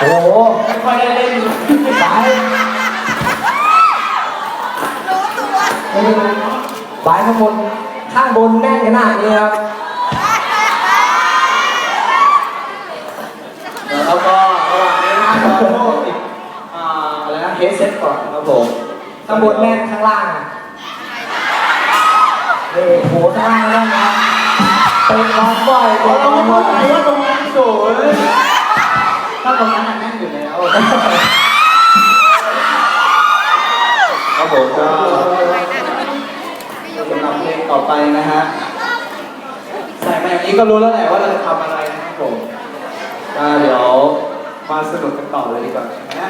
โอ้โหไม่ค่อยได้เล่นบายไม่ได้บายข้างบน ข้างบนแน่นขนาดนี้ครับ แล้วก็ระหว่างนี้นะเราโทษติดอ่าอะไรนะเฮดเซ็ตก่อนครับผมข้างบนแน่นข้างล่างอะเฮ้ยโหข้างล่างแน่นนะครับเป็นร้อนบ่อยเราเป็นร้ไม่อนบ่เข้าอยใจว่าตรง ถ้าตรงนั้นแน่นอยู่แล้วครับผมก็สำหรับเพลงต่อไปนะฮะใส่มาอย่างนี้ก็รู้แล้วแหละว่าเราจะทำอะไรนะครับผมก็เดี๋ยวมาสนุกกันต่อเลยดีกว่านะ